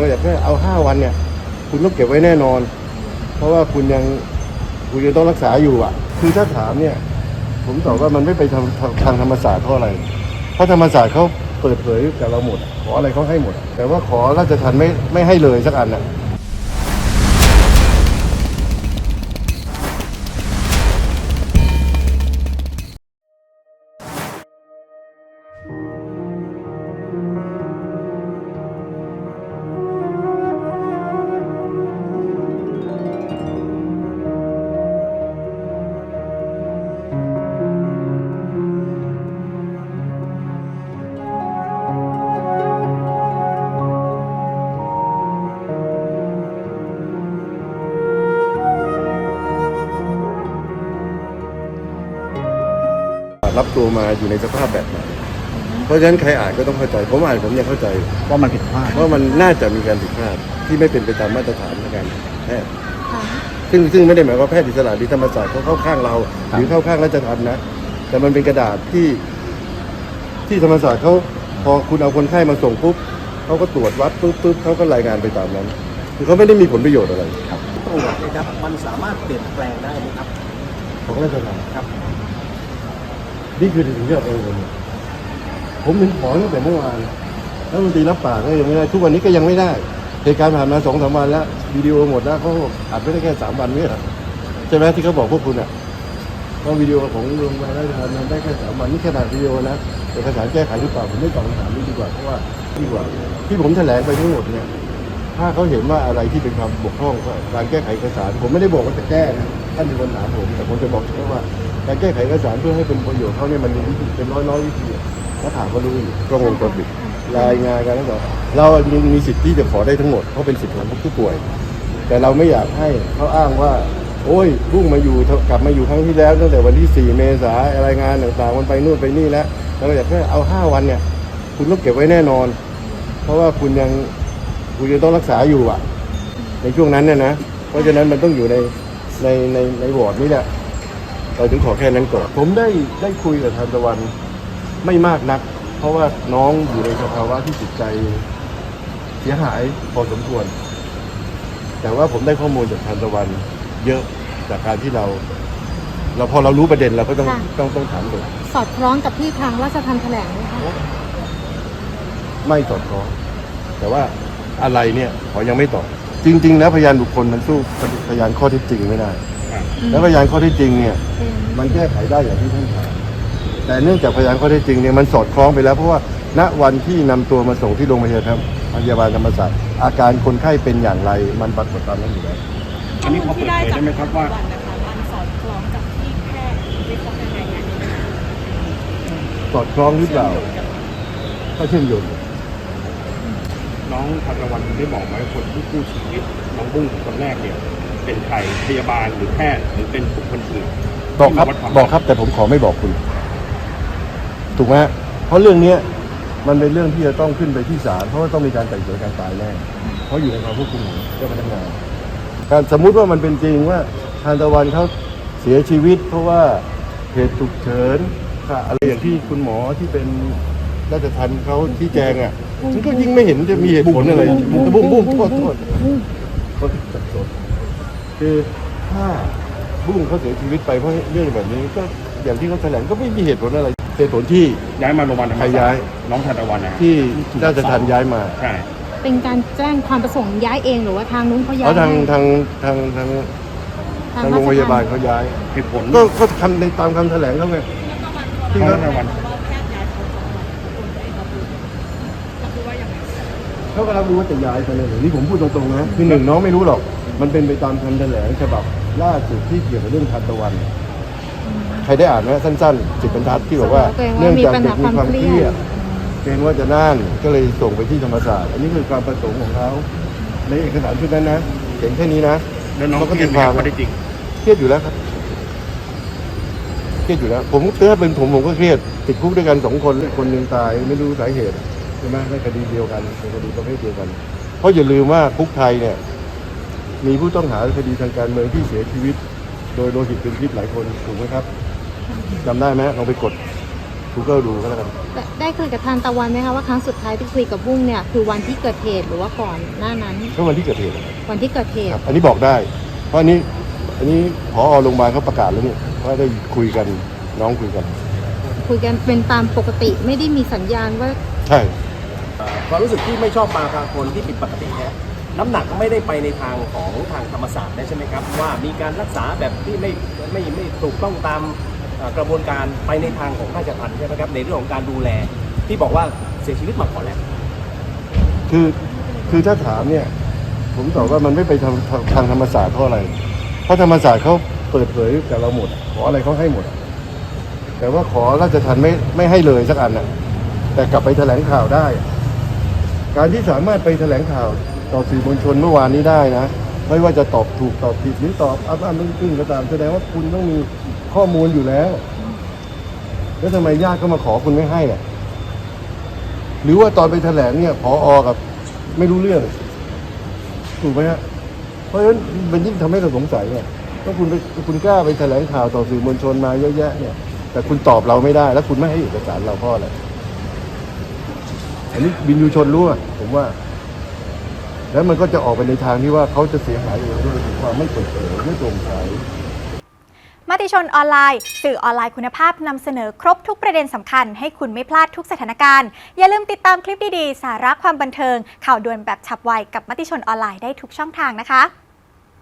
เราอยากแค่เอาห้าวันเนี่ย คุณต้องเก็บไว้แน่นอน เพราะว่าคุณยังคุณยังต้องรักษาอยู่อะ คือถ้าถามเนี่ย ผมตอบว่ามันไม่ไปทางทางธรรมศาสตร์เพราะอะไร เพราะธรรมศาสตร์เขาเปิดเผยกับเราหมด ขออะไรเขาให้หมด แต่ว่าขอราชทันไม่ไม่ให้เลยสักอันน่ะ รับตัวมาอยู่ในสภาพแบบไหนเพราะฉะนั้นใครอ่านก็ต้องเข้าใจผมอ่านผมยังเข้าใจว่ามันผิดพลาดเพราะมันน่าจะมีการผิดพลาดที่ไม่เป็นไปตามมาตรฐานในการแพทย์ค่ะซึ่งซึ่งไม่ได้หมายความว่าแพทย์อิสระหรือธรรมศาสตร์เขาเข้าข้างเรา หรือเข้าข้างราชทัณฑ์นะ แต่มันเป็นกระดาษที่ ที่ธรรมศาสตร์เขาพอคุณเอาคนไข้มาส่งปุ๊บเขาก็ตรวจวัดปุ๊บปุ๊บเขาก็รายงานไปตามนั้น คือเขาไม่ได้มีผลประโยชน์อะไรตรวจนะครับมันสามารถเปลี่ยนแปลงได้ไหมครับของราชทัณฑ์ครับ นี่คือถึงที่เราเองเลผมถึงขอตั้งแต่เมื่อวานแล้วมนตรีรับปากก็ยังไม่ได้ทุกวันนี้ก็ยังไม่ได้เหตุการณ์ผ่านมาสองสามวันแล้ววิดีโอหมดแล้วเขาอัดไม่ได้แค่สามวันไม่ใช่เหรอใช่ไหมที่เขาบอกพวกคุณอะว่าวิดีโอของโรงพยาบาลทันั้นได้แค่สามวันนี่ขนาดวิดีโอนะเอกสารแก้ไขหรือเปล่าผมไม่ตอบคำถามนี้ดีกว่าเพราะว่าดีกว่า ที่ผมแถลงไปทั้งหมดเนี่ย ถ้าเขาเห็นว่าอะไรที่เป็นความบกพร่องการแก้ไขเอกสาร ผมไม่ได้บอกว่าจะแก้นะท่านมีคนถามผมแต่ผมจะบอกแค่ว่าการแก้ไขเอกสารเพื่อให้เป็นประโยชน์เขาเนี่ยมันมีวิธีเป็นร้อยร้อยวิธีถ้าถามก็รู้อยู่กล้องวงจรปิดรายงานการรักษาเรามีมีสิทธิ์ที่จะขอได้ทั้งหมดเพราะเป็นสิทธิ์ของผู้ป่วย แต่เราไม่อยากให้เขาอ้างว่า โอ้ยเพุ่งมาอยู่กลับมาอยู่ครั้งที่แล้วตั้งแต่วันที่ 4 เมษายนรายงานต่างๆมันไปนู่นไปนี่แล้วเราอยากแค่เอา 5 วันเนี่ยคุณต้องเก็บไว้แน่นอน เพราะว่าคุณยัง คุณยังต้องรักษาอยู่อะ ในช่วงนั้นเนี่ยนะ เพราะฉะนั้นมันต้องอยู่ในในในในวอร์ดนี้แหละเราถึงขอแค่นั้นก่อนผมได้ได้คุยกับทานตะวันไม่มากนัก เพราะว่าน้องอยู่ในสภาวะที่จิตใจเสียหายพอสมควร แต่ว่าผมได้ข้อมูลจากทานตะวันเยอะจากการที่เรา เราพอเรารู้ประเด็นเราก็ต้องค่ะ ต้องต้องถามเลยสอดคล้องกับที่ทางราชทัณฑ์แถลงไหมคะไม่สอดคล้องแต่ว่า อะไรเนี่ยขอยังไม่ตอบจริง ๆ แล้วพยานบุคคลมันสู้พยานข้อเท็จจริงไม่ได้ แล้วพยานข้อเท็จจริงเนี่ยเป็นมันแก้ไขได้อย่างที่ท่านถามแต่เนื่องจากพยานข้อเท็จจริงเนี่ยมันสอดคล้องไปแล้วเพราะว่าณวันที่นำตัวมาส่งที่โรงพยาบาลครับพยาบาลธรรมศาสตร์อาการคนไข้เป็นอย่างไรมันปรากฏตามนั้นอยู่แล้วอันนี้เขาเปิดเผยได้ไหมครับว่าวันนะคะมันสอดคล้องกับที่แพทย์วิเคราะห์ยังไงเนี่ยสอดคล้องหรือเปล่าก็เชื่อมโยงกั นน้องธัญวันได้บอกไหมคนที่กู้ชีวิตน้องบุ้งคนแรกเนี่ย เป็นใครพยาบาลหรือแพทย์หรือเป็นบุคคลอื่นบอกครับที่มาวัดวามบอกครับแต่ผมขอไม่บอกคุณ ถูกไหมฮะเพราะเรื่องเนี้ยมันเป็นเรื่องที่จะต้องขึ้นไปที่ศาลเพราะว่าต้องมีการไต่สวนการตายแน่เพราะอยู่ในความควบคุมของเจ้าพนักงานการสมมุติว่ามันเป็นจริงว่าทานตะวันเขาเสียชีวิต เพราะว่าเหตุฉุกเฉินค่ะอะไรอย่างที่คุณหมอที่เป็นราชทันเขาที่แจงอะ มันก็ยิ่งไม่เห็นจะมีเหตุผลอะไรบุ้งบุ้งโทษโทษโทษสับสนคือถ้าบุ้งเขาเสียชีวิตไปเพราะเรื่องแบบนี้ก็อย่างที่เขาแถลงก็ไม่มีเหตุผลอะไรเหตุผลที่ย้ายมาโรงพยาบาลธรรมใครศาย้าสตยร์น้องธัญวันนะที่ราชทันย้ายมาใช่เป็นการแจ้งความประสงค์ย้ายเองหรือว่าทางนู้นเขาย้ายเพราะทางให้ทางทางทางทางทางโรงพยาบาลเขาย้ายเหตุผลก็ก็ทำในตามคำแถลงเขาไงที่น้องเขา ธัญวัน เขาก็รับรู้ว่าจะย้ายไปเลยนี่ผมพูดตรงๆนะคือหนึ่งน้องไม่รู้หรอก มันเป็นไปตามคำแถลงฉบับล่าสุดที่เกี่ยวกับเรื่องทานตะวัน ใครได้อ่านไหมสั้นๆสิบบรรทัดที่บอกว่าตัวเองเนื่องว่ามีจากปัญเด็หากคมีวามความเคเครีรียยดดเกรงว่าจะน่านก็เลยส่งไปที่ธรรมศาสตร์ อันนี้คือความประสงค์ของเขาในเอกสารชุดนั้นนะเขียนแค่นี้นะแล้วน้องเขาก็เครีตียดไหมความข้อได้จริงเครียดอยู่แล้วครับเครียดอยู่แล้ว ผมถ้าเป็นผมผมก็เครียดติดคุกด้วยกันสองคนคนหนึ่งตายไม่รู้สาเหตุใช่ไหมในคดีเดียวกันในคดีประเภทเดียวกัน เพราะอย่าลืมว่าคุกไทยเนี่ย มีผู้ต้องหาคดีทางการเมืองที่เสียชีวิต โดยโลหิตเป็นพิษหลายคนถูกไหมครับจำได้ไหมลองไปกด Google ดูก็แล้วกันได้ได้คุยกับทานตะวันไหมคะว่าครั้งสุดท้ายที่คุยกับบุ้งเนี่ยคือวันที่เกิดเหตุหรือว่าก่อนหน้านั้นก็วันที่เกิดเหตุวันที่เกิดเหคตุรับอันนี้บอกได้ เพราะอันนี้อันนี้พอโรงพยาบาลเขาประกาศแล้วนี่ว่าได้คุยกันน้องคุยกัน คุยกันเป็นตามปกติไม่ได้มีสัญญาณว่า ใช่เอ่อ ความรู้สึกที่ไม่ชอบมาพากลที่ผิดปกติเนี่ยน้ำหนักไม่ได้ไปในทางของทางธรรมศาสตร์ได้ใช่ไหมครับ ว่ามีการรักษาแบบที่ไม่ไม่ไม่ถูกต้องตามเอ่อกระบวนการไปในทางของราชทัณฑ์ใช่ไหมครับในเรื่องของการดูแลที่บอกว่าเสียชีวิตมาก่อนแล้ว คือคือถ้าถามเนี่ยผมตอบว่ามันไม่ไปทางทางทางธรรมศาสตร์เพราะอะไร เพราะธรรมศาสตร์เขาเปิดเผยกับเราหมด ขออะไรเขาให้หมด แต่ว่าขอราชทันไม่ไม่ให้เลยสักอันน่ะแต่กลับไปแถลงข่าวได้ การที่สามารถไปแถลงข่าวต่อสื่อมวลชนเมื่อวานนี้ได้นะ ไม่ว่าจะตอบถูกตอบผิดหรือตอบอัพอัพอึ้งอึ้งก็ตามแสดงว่าคุณต้องมีข้อมูลอยู่แล้ว แล้วทำไมญาติก็มาขอคุณไม่ให้อะหรือว่าตอนไปแถลงเนี่ยพออกับ ไม่รู้เรื่อง ถูกไหมฮะเพราะฉะนั้นมันยิ่งทำให้เราสงสัยเนี่ยว่าคุณไปคุณกล้าไปแถลงข่าวต่อสื่อมวลชนมาเยอะแยะเนี่ย แต่คุณตอบเราไม่ได้ แล้วคุณไม่ให้เอกสารเราเพราะอะไร อันนี้บินยูชนรู้อะผมว่า แล้วมันก็จะออกไปในทางที่ว่าเขาจะเสียหายเองด้วยความไม่เปิดเผยไม่โปร่งใสมติชนออนไลน์ สื่อออนไลน์คุณภาพนำเสนอครบทุกประเด็นสำคัญ ให้คุณไม่พลาดทุกสถานการณ์ อย่าลืมติดตามคลิปดีๆ สาระความบันเทิง ข่าวด่วนแบบฉับไวกับมติชนออนไลน์ได้ทุกช่องทางนะคะ